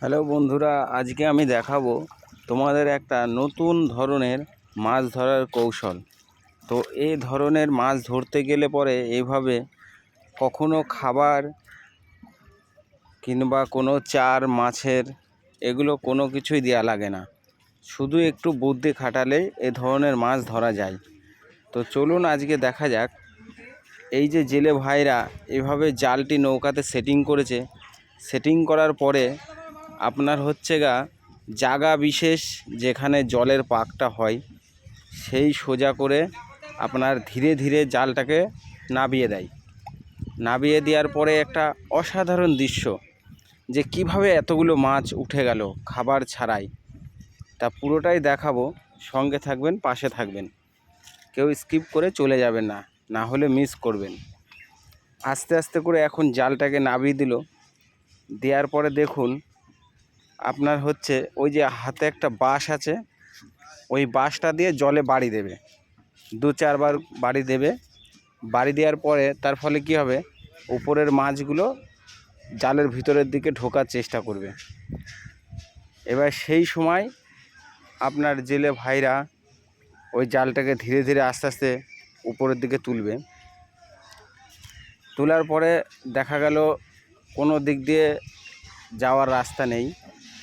Hello বন্ধুরা, আজকে আমি দেখাবো তোমাদের একটা নতুন ধরনের মাছ ধরার কৌশল। তো এই ধরনের মাছ ধরতে গেলে পরে এইভাবে কখনো খাবার কিংবা কোনো চার, মাছের এগুলো কোনো কিছুই দেওয়া লাগে না। শুধু একটু বুদ্ধি খাটালে এ ধরনের মাছ ধরা যায়। তো চলুন আজকে দেখা যাক। এই যে জেলে ভাইরা এভাবে জালটি নৌকাতে সেটিং করেছে, সেটিং করার পরে আপনার হচ্ছে গা জাগা বিশেষ যেখানে জলের পাকটা হয়, সেই সোজা করে আপনার ধীরে ধীরে জালটাকে নাবিয়ে দেয়। নাবিয়ে দেওয়ার পরে একটা অসাধারণ দৃশ্য যে কীভাবে এতগুলো মাছ উঠে গেল খাবার ছাড়াই। তা পুরোটাই দেখাবো, সঙ্গে থাকবেন, পাশে থাকবেন। কেউ স্কিপ করে চলে যাবেন না না হলে মিস করবেন। আস্তে আস্তে করে এখন জালটাকে নাবিয়ে দিল। দেওয়ার পরে দেখুন আপনার হচ্ছে ওই যে হাতে একটা বাঁশ আছে, ওই বাঁশটা দিয়ে জলে বাড়ি দেবে। দু চারবার বাড়ি দেবে। বাড়ি দেওয়ার পরে তার ফলে কি হবে? উপরের মাছগুলো জালের ভিতরের দিকে ঢোকার চেষ্টা করবে। এবার সেই সময় আপনার জেলে ভাইরা ওই জালটাকে ধীরে ধীরে আস্তে আস্তে উপরের দিকে তুলবে। তোলার পরে দেখা গেল কোনো দিক দিয়ে যাওয়ার রাস্তা নেই।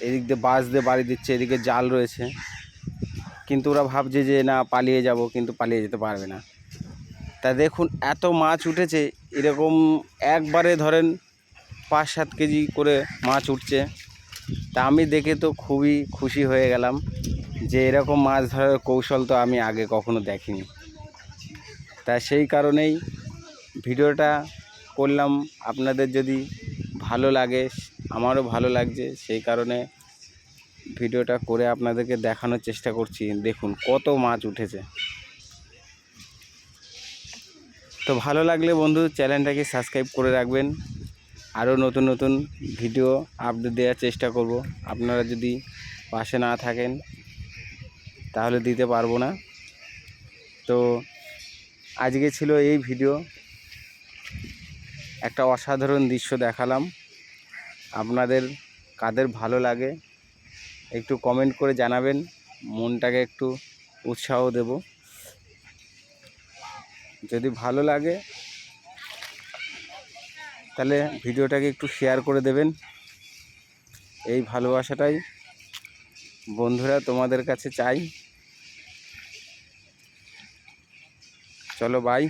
এদিক দিয়ে বাস দিয়ে বাড়ি দিচ্ছে, এদিকে জাল রয়েছে। কিন্তু ওরা ভাবছে যে, না, পালিয়ে যাব। কিন্তু পালিয়ে যেতে পারবে না। তা দেখুন, এত মাছ উঠেছে, এরকম একবারে ধরেন পাঁচ সাত কেজি করে মাছ উঠছে। তা আমি দেখে তো খুবই খুশি হয়ে গেলাম যে, এরকম মাছ ধরার কৌশল তো আমি আগে কখনো দেখিনি। তা সেই কারণেই ভিডিওটা করলাম। আপনাদের যদি ভালো লাগে আমারও ভালো লাগছে, সেই কারণে ভিডিওটা করে আপনাদেরকে দেখানোর চেষ্টা করছি। দেখুন কত মাছ উঠেছে। তো ভালো লাগলে বন্ধু চ্যানেলটাকে সাবস্ক্রাইব করে রাখবেন। আরও নতুন নতুন ভিডিও আপডেট দেওয়ার চেষ্টা করব। আপনারা যদি পাশে না থাকেন, তাহলে দিতে পারব না। তো আজকে ছিল এই ভিডিও। একটা অসাধারণ দৃশ্য দেখালাম। আপনাদের কাদের ভালো লাগে একটু কমেন্ট করে জানাবেন। মনটাকে একটু উৎসাহ দেব। যদি ভালো লাগে, তাহলে ভিডিওটাকে একটু শেয়ার করে দেবেন। এই ভালোবাসাটাই বন্ধুরা তোমাদের কাছে চাই। চলো বাই